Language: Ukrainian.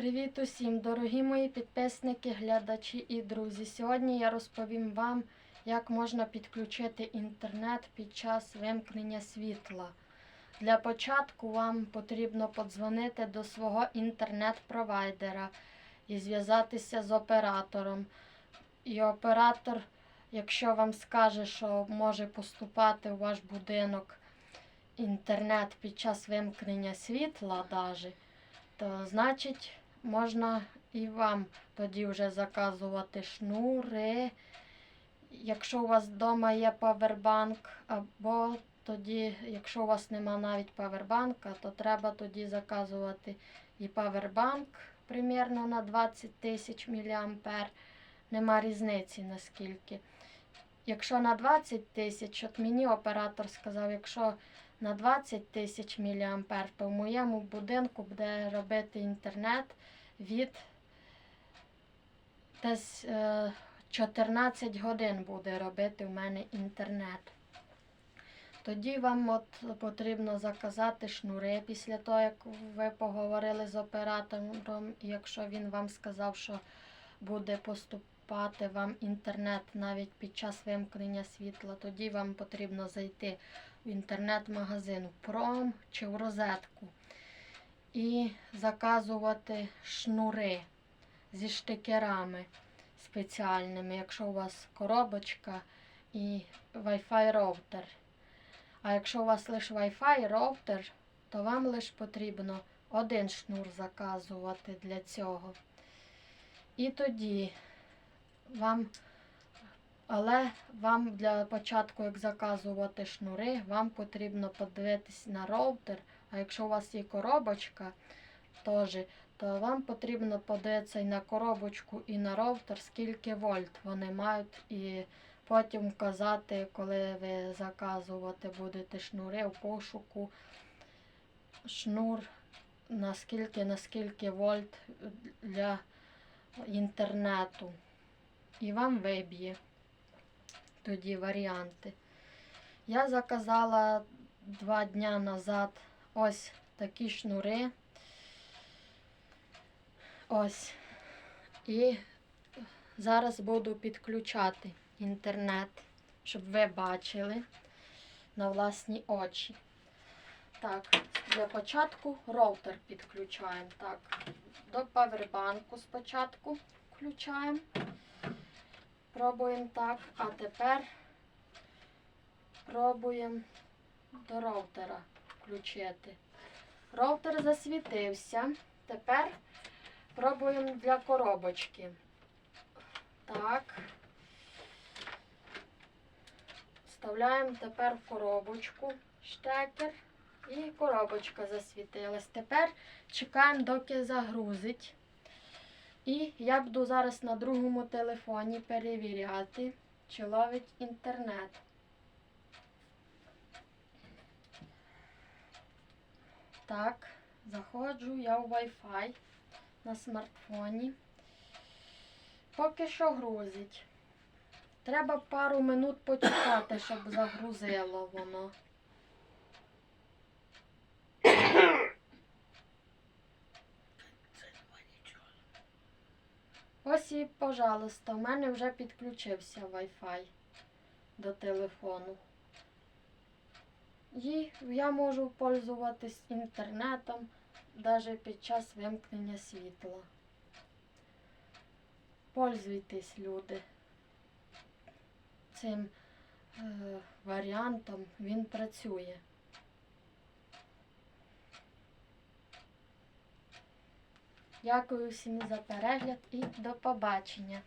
Привіт усім, дорогі мої підписники, глядачі і друзі. Сьогодні я розповім вам, як можна підключити інтернет під час вимкнення світла. Для початку вам потрібно подзвонити до свого інтернет-провайдера і зв'язатися з оператором. І оператор, якщо вам скаже, що може поступати у ваш будинок інтернет під час вимкнення світла, даже, то значить можна і вам тоді вже заказувати шнури. Якщо у вас вдома є павербанк, або тоді, якщо у вас нема навіть павербанка, то треба тоді заказувати і павербанк примерно на 20 тисяч мА. Нема різниці наскільки. Якщо на 20 тисяч, от мені оператор сказав, якщо на 20 тисяч то в моєму будинку буде робити інтернет від десь е, 14 годин буде робити в мене інтернет. Тоді вам от потрібно заказати шнури після того, як ви поговорили з оператором, і якщо він вам сказав, що буде поступати вам інтернет навіть під час вимкнення світла, тоді вам потрібно зайти в інтернет-магазин в Пром чи в розетку і заказувати шнури зі штикерами спеціальними, якщо у вас коробочка і Wi-Fi роутер. А якщо у вас лише Wi-Fi роутер, то вам лише потрібно один шнур заказувати для цього. І тоді вам, але вам для початку, як заказувати шнури, вам потрібно подивитись на роутер. А якщо у вас є коробочка, теж, то вам потрібно подивитися і на коробочку, і на роутер, скільки вольт вони мають, і потім вказати, коли ви заказувати будете шнури в пошуку, шнур, наскільки, наскільки вольт для інтернету. І вам виб'є тоді варіанти. Я заказала два дня назад ось такі шнури. Ось. І зараз буду підключати інтернет, щоб ви бачили на власні очі. Так, для початку роутер підключаємо. Так, до павербанку спочатку включаємо. Пробуємо так, а тепер пробуємо до роутера включити. Роутер засвітився. Тепер пробуємо для коробочки. Так. Вставляємо тепер в коробочку штекер і коробочка засвітилась. Тепер чекаємо, доки загрузить. І я буду зараз на другому телефоні перевіряти, чи ловить інтернет. Так, заходжу я в Wi-Fi на смартфоні. Поки що грузить. Треба пару минут почекати, щоб загрузило воно. Ось і, пожалуйста, в мене вже підключився Wi-Fi до телефону. І я можу пользуватись інтернетом навіть під час вимкнення світла. Пользуйтесь, люди. Цим е, варіантом він працює. Дякую всім за перегляд і до побачення.